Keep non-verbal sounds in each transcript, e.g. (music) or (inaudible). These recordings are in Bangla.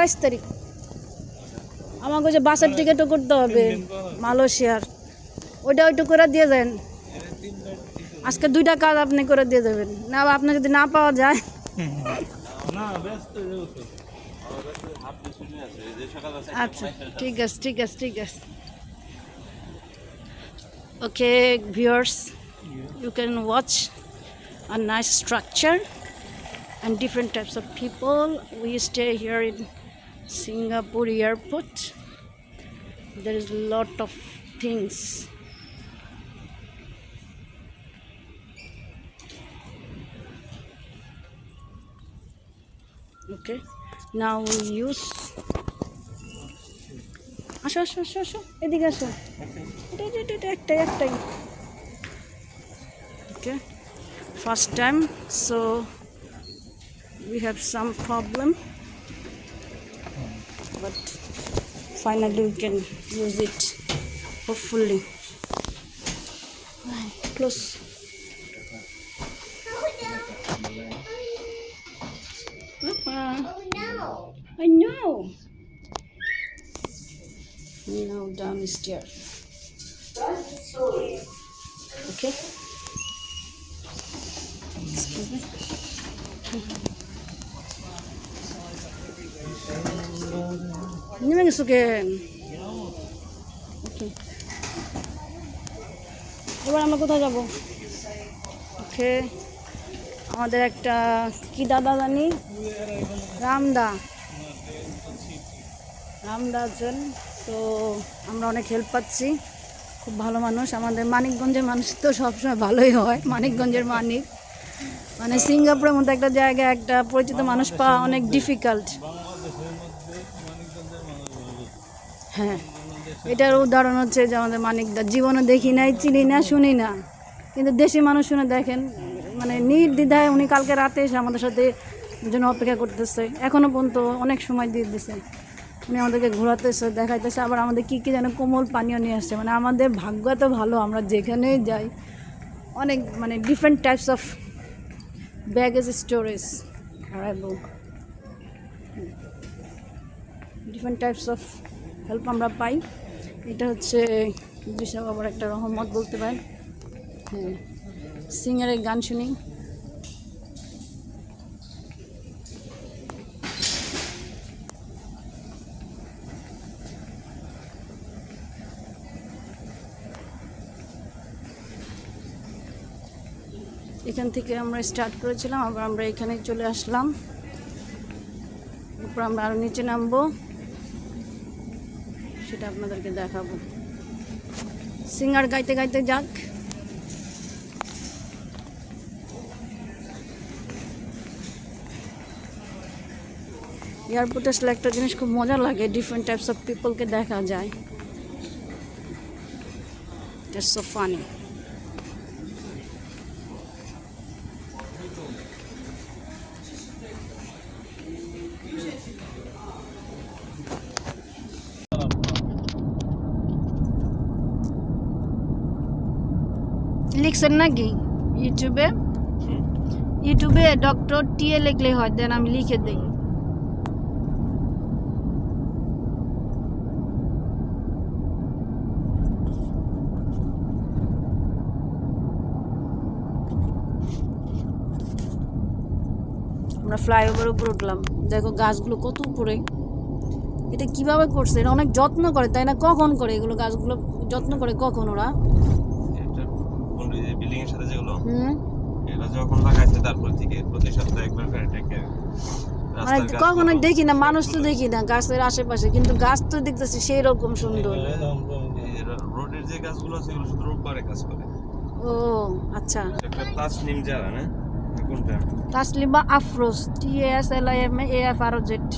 আঠাশ তারিখ। আমাকে যে বাসের টিকিটও করতে হবে মালয়েশিয়ার। ওইটা ওইটু করে দিয়ে দেন আজকে দুইটা কাজ আপনি করে দিয়ে দেবেন না আপনি যদি না পাওয়া যায়। আচ্ছা ঠিক আছে ঠিক আছে ঠিক আছে। Okay viewers you can watch a nice structure and different types of people. We stay here in singapore airport there is a lot of things okay now we use আসো আসো আসো আসো এদিকে আসো এটা এটা এটা, এটা একটাই একটাই okay first time so we have some problem but finally we can use it hopefully close Papa. I know. Now downstairs. এবার আমরা কোথায় যাব ওকে আমাদের একটা কি দাদা জানি? রামদা. রামদা আছেন। তো আমরা অনেক হেল্প পাচ্ছি। খুব ভালো মানুষ। আমাদের মানিকগঞ্জের মানুষ তো সবসময় ভালোই হয়। মানিকগঞ্জের মানিক। মানে সিঙ্গাপুরের মতো একটা জায়গায় একটা পরিচিত মানুষ পাওয়া অনেক ডিফিকাল্ট হ্যাঁ। এটার উদাহরণ হচ্ছে যে আমাদের মানিকদা জীবনে দেখি নাই, চিনি না, শুনি না। কিন্তু দেশি মানুষ শুনে দেখেন মানে নির্দ্বিধায় উনি কালকে রাতে এসে আমাদের সাথে জন্য অপেক্ষা করতেছে। এখনও পর্যন্ত অনেক সময় দিয়ে দিছে। উনি আমাদেরকে ঘোরাতেছে, দেখাইতেছে, আবার আমাদের কী কী যেন কোমল পানীয় নিয়ে আসছে। মানে আমাদের ভাগ্য তো ভালো, আমরা যেখানেই যাই, অনেক মানে different types of baggage storage different types of help আমরা পাই। এটা হচ্ছে বিশাল বাবার একটা রহমত বলতে পারেন। হ্যাঁ সিঙ্গারের গান শুনি। এখান থেকে আমরা স্টার্ট করেছিলাম, আবার আমরা এখানে চলে আসলাম। এরপর আমরা আরও নিচে নামবো। সেটা আপনাদেরকে দেখাবো। সিঙ্গার গাইতে গাইতে যাক। এয়ারপোর্টে আসলে একটা জিনিস খুব মজা লাগে ডিফারেন্ট টাইপস অফ পিপলকে দেখা যায়। That's so funny. লিখছেন নাকি ইউটিউবে ইউটিউবে ডক্টর টিএ লিখলে হয় দেন আমি লিখে দিই। আমরা ফ্লাইওভার উপর উঠলাম। দেখো গাছগুলো কত উপরে। এটা কীভাবে করছে? এটা অনেক যত্ন করে তাই না? কখন করে এগুলো গাছগুলো? যত্ন করে কখন ওরা? কোন যে বিল্ডিং এর সাথে যেগুলো এটা যখন লাগাইছে তারপর থেকে প্রতি সপ্তাহে একবার করে মানে কখনো দেখি না মানুষ তো দেখি না গাছের আশেপাশে কিন্তু গাছ তো দেখতেছি সেই রকম সুন্দর রোডের যে গাছগুলো আছে এগুলো শুধু রোববারে কাজ করে। ও আচ্ছা। একটা যারা না? কোনটা? Taslima Afroz T S L I M A F R Z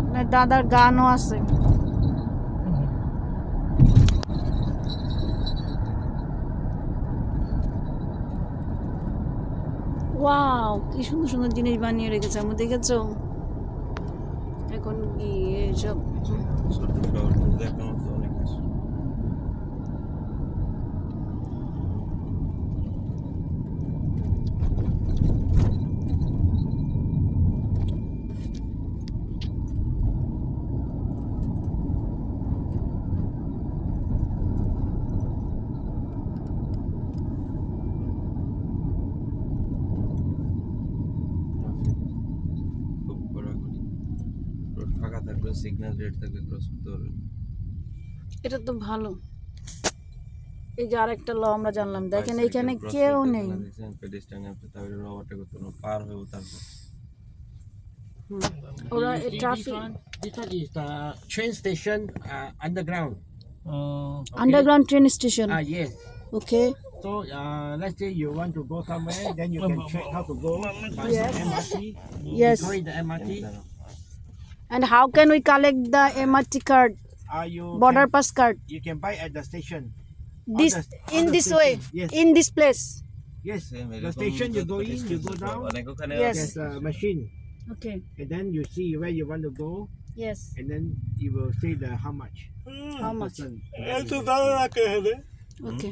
আপনার দাদার গানও আছে ওয়াও কি সুন্দর সুন্দর জিনিস বানিয়ে রেখেছে আমি দেখেছ এখন কি এসব সিগন্যাল রেড থাকলে ক্রস করতে পারবেন এটা তো ভালো এই যে আরেকটা ল আমরা জানলাম দেখেন এইখানে কেউ নেই পেডিস্ট্রিয়ান আপনি তাহলে ওভারটেক করতে পারবেন পার হয়ে তারপর হুম। ওরা You see traffic This one, this one is the train station uh, underground. O underground train station Ah yes. Okay So uh, let's say you want to go somewhere, then you can check how to go by Yes. the MRT. Yes. You call it the MRT. And how can we collect the MRT card? Uh, you border can, pass card. You can buy at the station. This the, in this station. way. Yes. In this place. Yes. The station you go in, you go down. Yes. There's a machine. Okay. And then you see where you want to go. Yes. And then you will say the how much. Mm. How much? Okay. okay.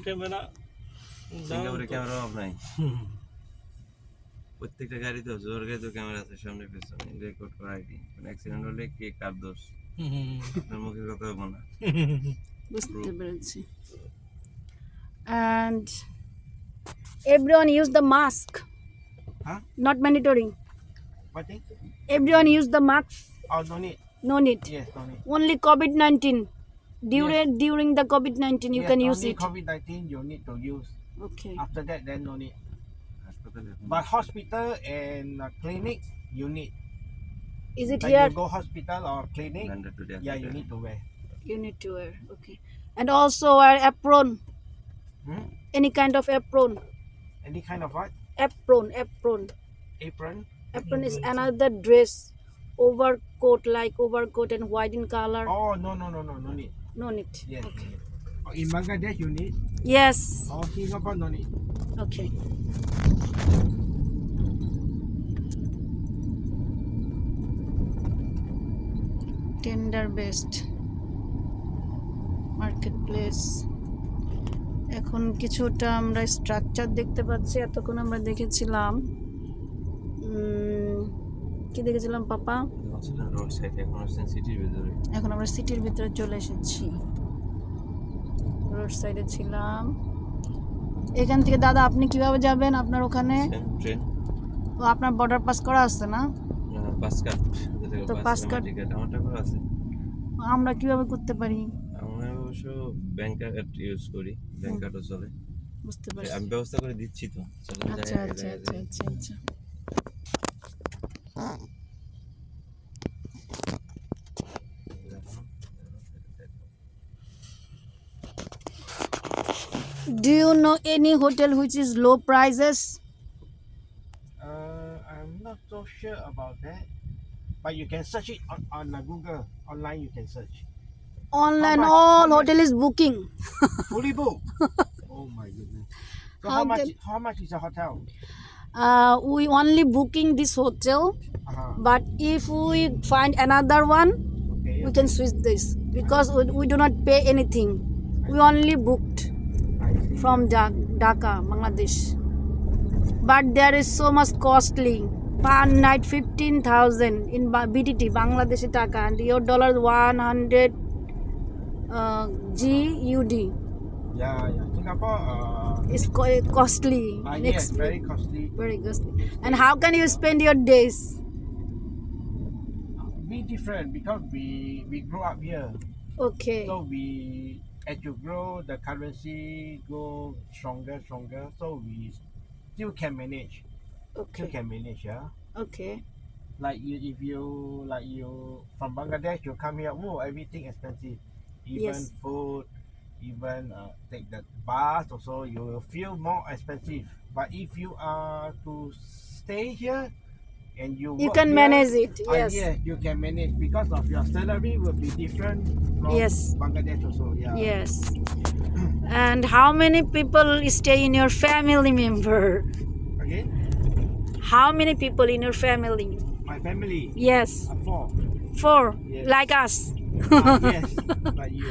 (laughs) প্রত্যেকটা গাড়িতে জোর গাড়ি তো ক্যামেরা আছে সামনে পেছনে রেকর্ড করা আইডি কোনো অ্যাক্সিডেন্ট হলে কে কার দোষ আপনার মুখের কথা হবো না (laughs) বুঝতে পেরেছি and everyone use the mask Huh? not mandatory What thing? everyone use the mask Oh, no need. no need Yes, no need. only covid-19 during during the covid-19 you yes, can use only it COVID-19 you need to use. okay After that, then no need. But hospital and uh, clinic, you need. Is it Like here? you go hospital or clinic, yeah, you need to wear. You need to wear. Okay. And also wear apron. Hmm? Any kind of apron. Any kind of what? Apron. Apron. Apron? Apron is mm-hmm. another dress. Overcoat like overcoat and white in color. Oh, no, no, no, no, no need. No need. Yes. no need. In Bangladesh you need. yes. Oh Singapore no need. okay. Tender best market place এখন কিছুটা আমরা স্ট্রাকচার দেখতে পাচ্ছি এতক্ষণ আমরা দেখেছিলাম। উম, কি দেখেছিলাম পাপা? এখন আমরা সিটির ভিতরে চলে এসেছি। রোড সাইডে ছিলাম। এখান থেকে দাদা আপনি কীভাবে যাবেন? আপনার ওখানে? ট্রেন ও আপনার বর্ডার পাস করা আছে না? বাস কাট তো card- টিকিট আমারটা করা আছে। আমরা কীভাবে করতে পারি? আমরা অবশ্য ব্যাংক কার্ড ইউজ করি। ব্যাংক কার্ডও চলে। বুঝতে পারছি আমি ব্যবস্থা করে দিচ্ছি তো। চলেন আচ্ছা আচ্ছা আচ্ছা আচ্ছা। Do you know any hotel which is low prices? Uh, I'm not so sure about that. But you can search it on, on uh, Google. Online you can search. Online, much? all How much? hotel is booking. (laughs) Fully booked. oh my goodness. So how, How much? can- How much is a hotel? Uh, we only booking this hotel, Uh-huh. but if we find another one, Okay. we can switch this because we, we do not pay anything. We only booked. From Dhaka, Bangladesh. But there is so much costly. Per night 15,000 in Ba- BTT, Bangladeshi Taka, and your dollar 100 uh, GUD. Yeah, yeah. Singapore. Uh, It's co- costly. uh, yes, very costly. very costly. And how can you spend your days? We different because we we grew up here. Okay. So we as you grow, the currency go stronger, stronger. So we still can manage. Okay. Still can manage, yeah. Okay. Like you, if you like you from Bangladesh, you come here. Oh, everything expensive. Even Yes. food, even uh, take the bus. Also, you will feel more expensive. But if you are to stay here, and you You can manage it. uh, Yes. yes, you can manage because of your salary will be different from Yes. Bangladesh also. Yeah. Yes. And how many people stay in your family member? Again, How many people in your family? my family Yes. are four. Four. Yes. Like us. Ah, yes, like you.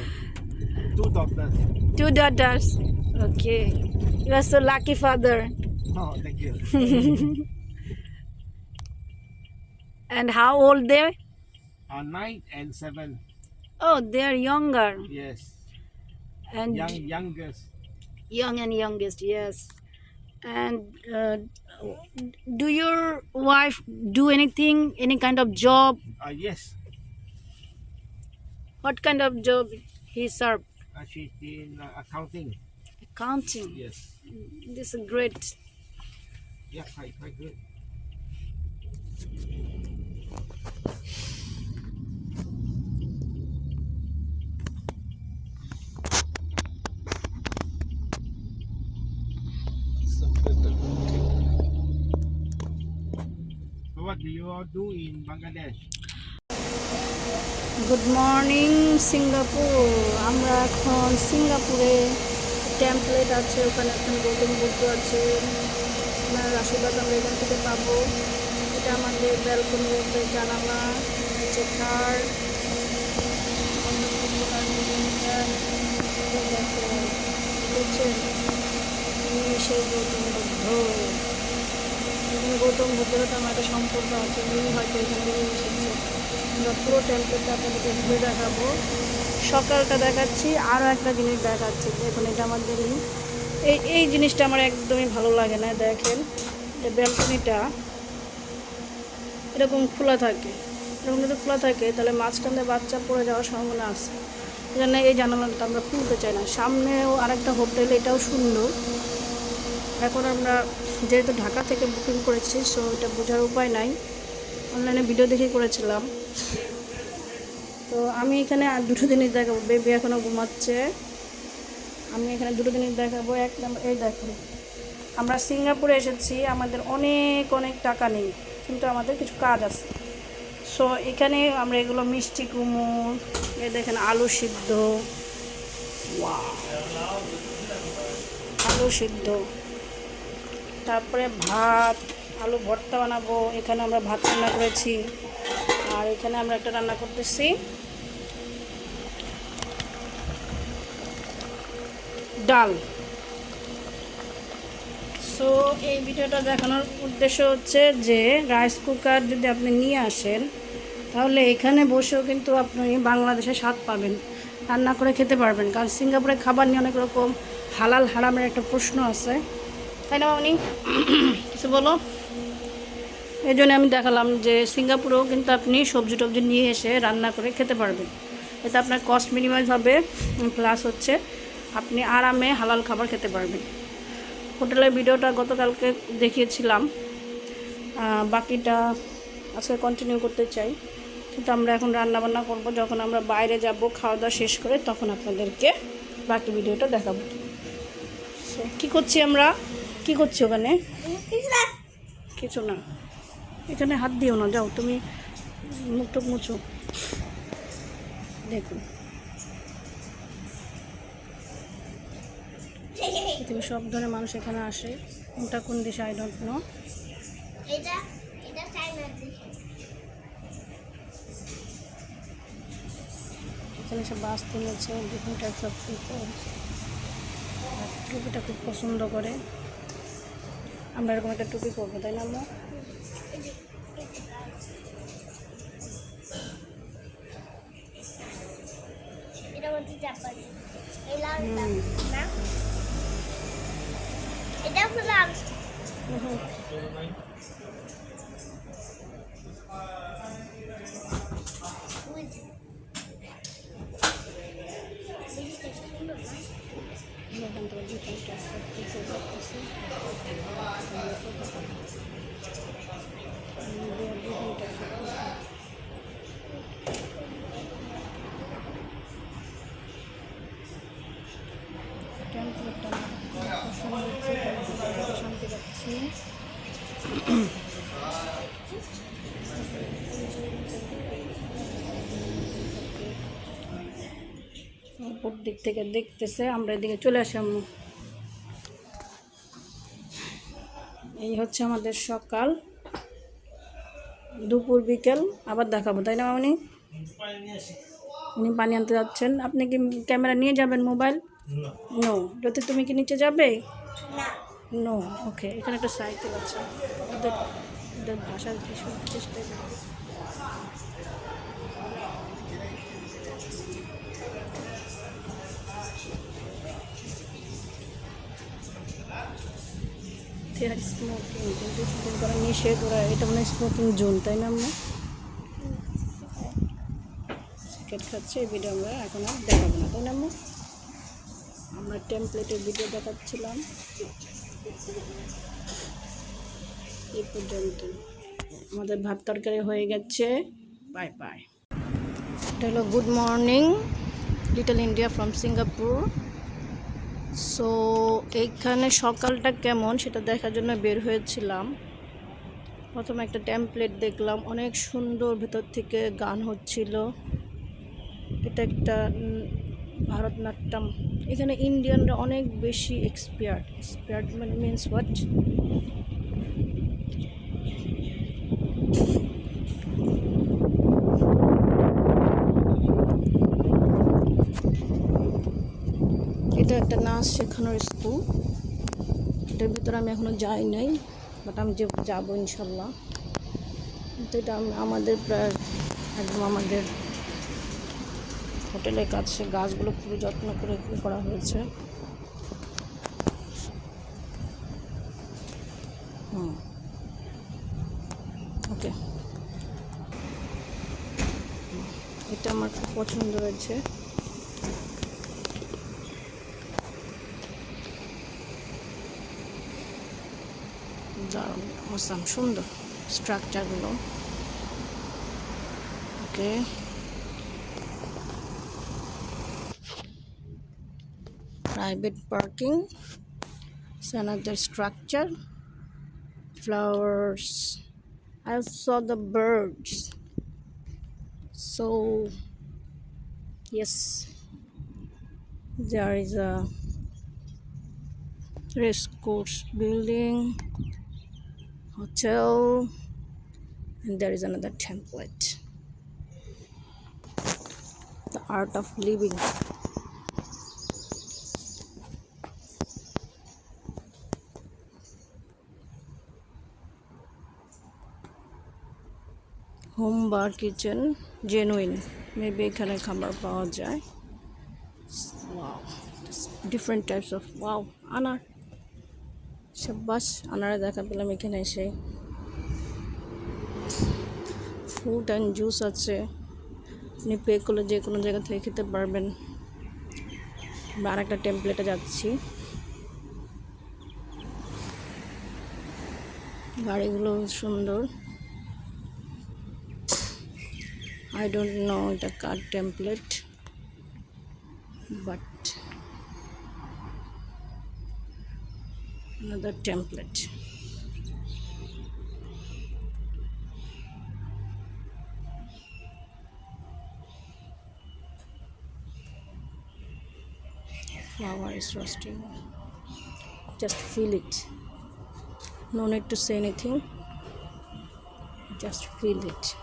Two daughters. Two daughters. Okay. You are so lucky father. Oh, thank you. (laughs) And how old they? uh, nine and seven. Oh, they are younger. Yes. And Young youngest. young and youngest, yes. And uh, do your wife do anything, any kind of job? Uh, yes. What kind of job he served? Uh, she's in uh, accounting. Accounting. Yes. This is great. Yeah, quite, quite good. Do you do in Bangladesh? Good morning Singapore আমরা এখন সিঙ্গাপুরে টেম্পলেট আছে, ওখানে এখন গৌতম বুদ্ধ আছে। ওনার আশীর্বাদ আমরা এখান থেকে পাবো। এটা আমাদের ব্যালকনি জানালা হচ্ছে কার সেই গৌতম বুদ্ধ এখানে গৌতম বুদ্ধের তো আমার একটা সম্পর্ক আছে উনি হয়তো এখান থেকে এসেছে। আমরা পুরো টেম্পলেটটা আপনাদেরকে ঘুরে দেখাবো। সকালটা দেখাচ্ছি আরও একটা জিনিস দেখাচ্ছি, দেখুন এটা আমাদের এই এই জিনিসটা আমার একদমই ভালো লাগে না, দেখেন। এই ব্যালকনিটা এরকম খোলা থাকে, এরকম যদি খোলা থাকে, তাহলে মাঝখানে বাচ্চা পড়ে যাওয়ার সম্ভাবনা আছে। এই জন্য এই জানালাটা আমরা খুলতে চাই না। সামনেও আরেকটা হোটেল এটাও সুন্দর। এখন আমরা যেহেতু ঢাকা থেকে বুকিং করেছি সো এটা বোঝার উপায় নাই। অনলাইনে ভিডিও দেখে করেছিলাম। তো আমি এখানে আর দুটো জিনিস দেখাবো। বেবি এখনও ঘুমাচ্ছে। আমি এখানে দুটো জিনিস দেখাবো। এক নম্বর, এই দেখুন। আমরা সিঙ্গাপুরে এসেছি, আমাদের অনেক অনেক টাকা নেই, কিন্তু আমাদের কিছু কাজ আছে। সো এখানে আমরা এগুলো মিষ্টি কুমড় এই দেখেন আলু সিদ্ধ! আলু সিদ্ধ। তারপরে ভাত, আলু ভর্তা বানাবো। এখানে আমরা ভাত রান্না করেছি। আর এখানে আমরা একটা রান্না করতেছি। ডাল। সো এই ভিডিওটা দেখানোর উদ্দেশ্য হচ্ছে যে রাইস কুকার যদি আপনি নিয়ে আসেন, তাহলে এখানে বসেও কিন্তু আপনি বাংলাদেশে স্বাদ পাবেন। রান্না করে খেতে পারবেন। কারণ সিঙ্গাপুরে খাবার নিয়ে অনেক রকম হালাল হারামের একটা প্রশ্ন আছে। তাই না উনি কিছু বলো? এই জন্য আমি দেখালাম যে সিঙ্গাপুরেও কিন্তু আপনি সবজি টবজি নিয়ে এসে রান্না করে খেতে পারবেন। এতে আপনার কস্ট মিনিমাইজ হবে প্লাস হচ্ছে আপনি আরামে হালাল খাবার খেতে পারবেন। হোটেলের ভিডিওটা গতকালকে দেখিয়েছিলাম। বাকিটা আজকে কন্টিনিউ করতে চাই। কিন্তু আমরা এখন রান্না বান্না করব। যখন আমরা বাইরে যাব খাওয়া দাওয়া শেষ করে তখন আপনাদেরকে বাকি ভিডিওটা দেখাবো। কি করছি আমরা? কি করছি ওখানে? কিছু না। এখানে হাত দিও না যাও তুমি মুখ টুক মুছো। দেখুন। পৃথিবীর সব ধরনের মানুষ এখানে আসে। কোনটা কোন দেশে আই ডোন্ট নো এটা এটা চাইনার এখানে সব বাস কিনেছে ডিফারেন্ট টাইপস অফ পিপল টুপিটা খুব পছন্দ করে। আমরা এরকম একটা টুপি পরবো তাই না আমরা এটা হলো শান্তি পাচ্ছি উপর দিক থেকে দেখতেছে আমরা এদিকে চলে আসি এই হচ্ছে আমাদের সকাল। দুপুর বিকেল আবার দেখাবো তাই না উনি উনি পানি আনতে যাচ্ছেন। আপনি কি ক্যামেরা নিয়ে যাবেন মোবাইল? নো। যদি তুমি কি নিচে যাবে? নো। ওকে এখানে একটা সাইকেল আছে। ওদের ওদের ভাষার কিছু চেষ্টা are smoking কিন্তু শুটিং করা নিষেধ ওরা এটা মানে স্মোকিং জোন তাই না, আম্মু? বিস্কিট খাচ্ছে, এই ভিডিও আমরা এখন আর দেখাবো না, তাই না, আম্মু? আমরা টেমপ্লেটের ভিডিও দেখাচ্ছিলাম। এই পর্যন্ত। আমাদের ভাত তরকারি হয়ে গেছে। বাই বাই এটা হলো good morning little India from Singapore so এইখানে সকালটা কেমন সেটা দেখার জন্য বের হয়েছিলাম। প্রথমে একটা ট্যাম্পলেট দেখলাম, অনেক সুন্দর ভেতর থেকে গান হচ্ছিল। এটা একটা ভারতনাট্যম। এখানে ইন্ডিয়ানরা অনেক বেশি এক্সপিয়ার্ড এক্সপার্ট মানে মিনস হোয়াট এটা একটা নাচ শেখানোর স্কুল এটার ভিতরে আমি এখনও যাই নাই বাট আমি যে যাব ইনশাল্লাহ। তো এটা আমাদের প্রায় একদম আমাদের হোটেলের কাছে গাছগুলো খুবই যত্ন করে করে হয়েছে। ওকে এটা আমার খুব পছন্দ হয়েছে। দারুণ অসাম সুন্দর স্ট্রাকচারগুলো okay private parking is another structure flowers i saw the birds so yes there is a race course building hotel and there is another template the art of living home bar kitchen genuine maybe এখানে খাবার পাওয়া যায় wow different types of wow আনার সাব্বাস আনারে দেখা পেলাম এখানে এসে। ফ্রুট অ্যান্ড জুস আছে। আপনি পে করলে যে কোনো জায়গা থেকে খেতে পারবেন। আমরা আর একটা টেম্পলেটে যাচ্ছি। গাড়িগুলো সুন্দর। আই ডোন্ট নো এটা কার template, but another template. Flower is roasting. Just feel it. No need to say anything. Just feel it.